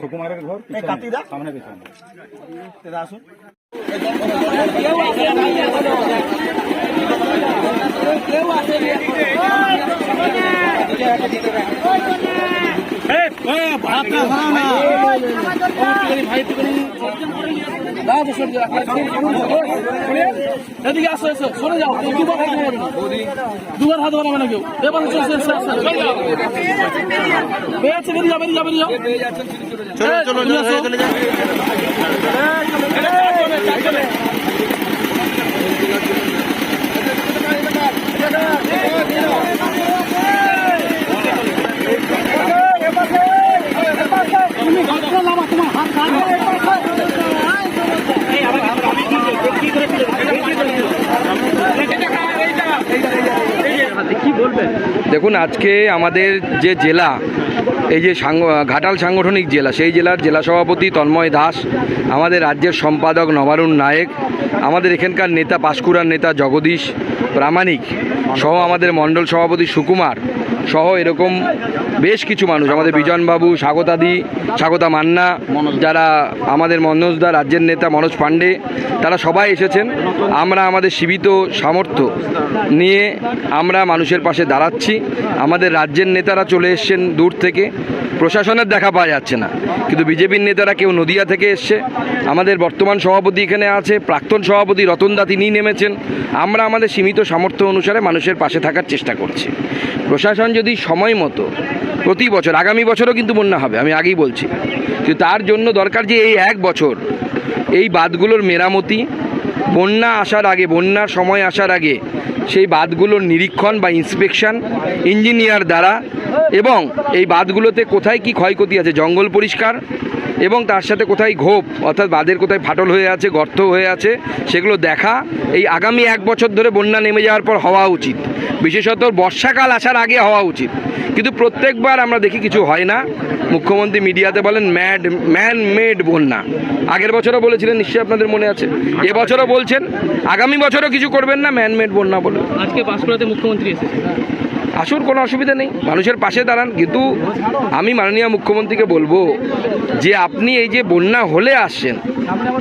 সুকুমারের ঘর সামনে পেছনে এদিকে আসো এসো সরে যাও দুবার হাত বাড়াবে না দুবার হাত বাড়াবে না কেউ এবার বেরিয়ে বেরিয়ে যাও বেরিয়ে যাও যাও চলো চলো চলে যাও দেখুন, আজকে আমাদের যে জেলা, এই যে ঘাটাল সাংগঠনিক জেলা, সেই জেলার জেলা সভাপতি তন্ময় দাস, আমাদের রাজ্যের সম্পাদক নবারুণ নায়েক, আমাদের এখানকার নেতা পাশকুরার নেতা জগদীশ প্রামাণিক, সহ আমাদের মণ্ডল সভাপতি সুকুমার সহ এরকম বেশ কিছু মানুষ আমাদের বিজনবাবু স্বাগতাদি স্বাগতা মান্না যারা আমাদের মনোজদা রাজ্যের নেতা মনোজ পাণ্ডে তারা সবাই এসেছেন। আমরা আমাদের সীমিত সামর্থ্য নিয়ে আমরা মানুষের পাশে দাঁড়াচ্ছি। আমাদের রাজ্যের নেতারা চলে এসছেন দূর থেকে। প্রশাসনের দেখা পাওয়া যাচ্ছে না। কিন্তু বিজেপির নেতারা কেউ নদিয়া থেকে এসছে। আমাদের বর্তমান সভাপতি এখানে আছে প্রাক্তন সভাপতি রতন দা তিনি নেমেছেন। আমরা আমাদের সীমিত সামর্থ্য অনুসারে মানুষের পাশে থাকার চেষ্টা করছি। প্রশাসন যদি সময় মতো প্রতি বছর, আগামী বছরও কিন্তু বন্যা হবে, আমি আগেই বলছি। তার জন্য দরকার যে এই এক বছর, এই বাঁধগুলোর মেরামতি বন্যা আসার আগে, বন্যার সময় আসার আগে সেই বাঁধগুলোর নিরীক্ষণ বা ইন্সপেকশন ইঞ্জিনিয়ার দ্বারা এবং এই বাঁধগুলোতে কোথায় কি ক্ষয়ক্ষতি আছে, জঙ্গল পরিষ্কার এবং তার সাথে কোথায় ঘোপ, অর্থাৎ বাঁধের কোথায় ফাটল হয়ে আছে, গর্ত হয়ে আছে, সেগুলো দেখা এই আগামী এক বছর ধরে বন্যা নেমে যাওয়ার পর হওয়া উচিত। বিশেষত বর্ষাকাল আসার আগে হওয়া উচিত। কিন্তু প্রত্যেকবার আমরা দেখি কিছু হয় না। মুখ্যমন্ত্রী মিডিয়াতে বলেন, ম্যাড ম্যান মেড বন্যা। আগের বছরও বলেছিলেন, নিশ্চয়ই আপনাদের মনে আছে? এবছরও বলছেন আগামী বছরও কিছু করবেন না ম্যানমেড বন্যা বলে। আজকে পাঁশকুড়াতে মুখ্যমন্ত্রী এসেছে আসুন কোনো অসুবিধা নেই। মানুষের পাশে দাঁড়ান কিন্তু আমি মাননীয় মুখ্যমন্ত্রীকে বলব যে আপনি এই যে বন্যা হলে আসছেন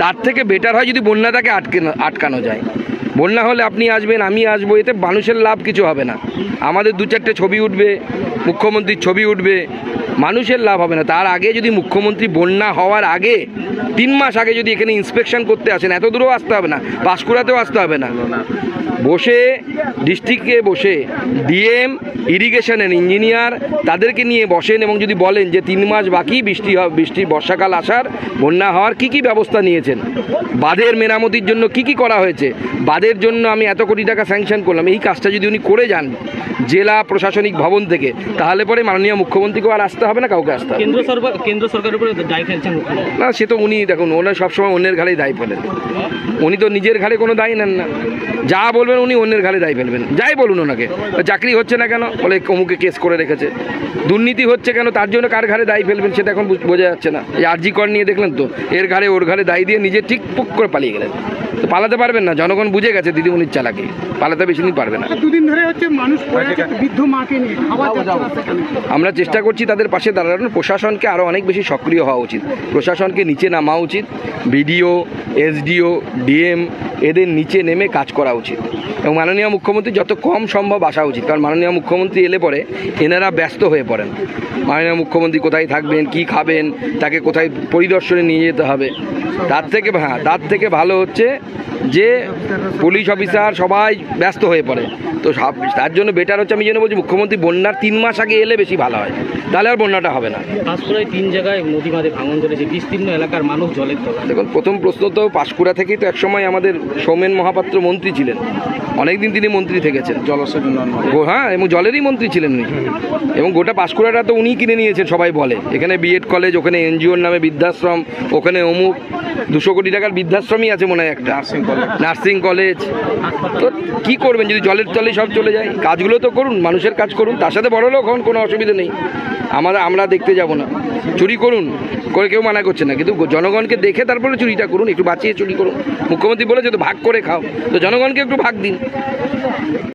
তার থেকে বেটার হয় যদি বন্যাটাকে আটকে আটকানো যায়। বন্যা হলে আপনি আসবেন, আমি আসব, এতে মানুষের লাভ কিছু হবে না। আমাদের দু চারটে ছবি উঠবে, মুখ্যমন্ত্রীর ছবি উঠবে, মানুষের লাভ হবে না। তার আগে যদি মুখ্যমন্ত্রী বন্যা হওয়ার আগে, তিন মাস আগে যদি এখানে ইন্সপেকশন করতে আসেন, এত দূরেও আসতে হবে না পাঁশকুড়াতেও আসতে হবে না। বসে ডিস্ট্রিক্টে বসে ডিএম ইরিগেশনের ইঞ্জিনিয়ার তাদেরকে নিয়ে বসেন এবং যদি বলেন যে তিন মাস বাকি বৃষ্টি বৃষ্টি বর্ষাকাল আসার বন্যা হওয়ার কি কি ব্যবস্থা নিয়েছেন? বাঁধের মেরামতির জন্য কি কি করা হয়েছে? বাঁধের জন্য আমি এত কোটি টাকা স্যাংশন করলাম এই কাজটা যদি উনি করে যান জেলা প্রশাসনিক ভবন থেকে তাহলে পরে মাননীয় মুখ্যমন্ত্রীকে আর আসতে হবে না কাউকে আসতে হবে। কেন্দ্র সরকার কেন্দ্র সরকারের উপরে দায় ফেলছেন না সে তো উনি দেখুন ওনার সবসময় অন্যের ঘাড়েই দায় ফেলেন উনি তো নিজের ঘাড়ে কোনো দায় নেন না। যা বলবেন, উনি অন্যের ঘাড়ে দায় ফেলবেন। যাই বলুন ওনাকে। চাকরি হচ্ছে না কেন? বলে অমুকে কেস করে রেখেছে। দুর্নীতি হচ্ছে কেন? তার জন্য কার ঘাড়ে দায় ফেলবেন সেটা এখন বুঝ- যাচ্ছে না। এই আরজি কর নিয়ে দেখলেন তো, এর ঘাড়ে ওর ঘাড়ে দায় দিয়ে নিজে ঠিক পুক করে পালিয়ে গেলেন। পালাতে পারবেন না জনগণ বুঝে গেছে দিদিমণির চালাকি পালাতে বেশি দিন পারবে না। দুদিন ধরে হচ্ছে মানুষ বৃদ্ধ মাকে নিয়ে খাবার যাচ্ছে না সেখানে। আমরা চেষ্টা করছি তাদের পাশে দাঁড়ানোর প্রশাসনকে আরও অনেক বেশি সক্রিয় হওয়া উচিত। প্রশাসনকে নিচে নামা উচিত বিডিও এসডিও ডিএম এদের নিচে নেমে কাজ করা উচিত। এবং মাননীয় মুখ্যমন্ত্রী যত কম সম্ভব আসা উচিত কারণ মাননীয় মুখ্যমন্ত্রী এলে পরে এনারা ব্যস্ত হয়ে পড়েন। মাননীয় মুখ্যমন্ত্রী কোথায় থাকবেন কি খাবেন তাকে কোথায় পরিদর্শনে নিয়ে যেতে হবে? তার থেকে হ্যাঁ তার থেকে ভালো হচ্ছে যে পুলিশ অফিসার সবাই ব্যস্ত হয়ে পড়ে। তো সব তার জন্য বেটার হচ্ছে আমি জন্য বলছি মুখ্যমন্ত্রী বন্যার তিন মাস আগে এলে বেশি ভালো হয়। তাহলে আর বন্যাটা হবে না। পাঁশকুড়ায় তিন জায়গায় নদী বাঁধে ভাঙন ধরেছে বিস্তীর্ণ এলাকার মানুষ জলের তলায়। দেখুন প্রথম প্রশ্ন তো পাঁশকুড়া থেকেই তো একসময় আমাদের সৌমেন মহাপাত্র মন্ত্রী ছিলেন। অনেকদিন তিনি মন্ত্রী থেকেছেন। হ্যাঁ এবং জলেরই মন্ত্রী ছিলেন উনি। এবং গোটা পাঁশকুড়াটা তো উনিই কিনে নিয়েছেন সবাই বলে। এখানে বিএড কলেজ ওখানে এনজিওর নামে বৃদ্ধাশ্রম ওখানে অমুক। দুশো কোটি টাকার বৃদ্ধাশ্রমই আছে মনে হয় একটা। নার্সিং কলেজ তো কী করবেন? যদি জলের তলে সব চলে যায়, কাজগুলো তো করুন, মানুষের কাজ করুন, তার সাথে বড় লোক হন, কোনো অসুবিধা নেই। আমরা আমরা দেখতে যাব না। চুরি করুন, করে কেউ মানা করছে না। কিন্তু জনগণকে দেখে তারপরে চুরিটা করুন, একটু বাঁচিয়ে চুরি করুন। মুখ্যমন্ত্রী বলেছে তো ভাগ করে খাও। তো জনগণকে একটু ভাগ দিন।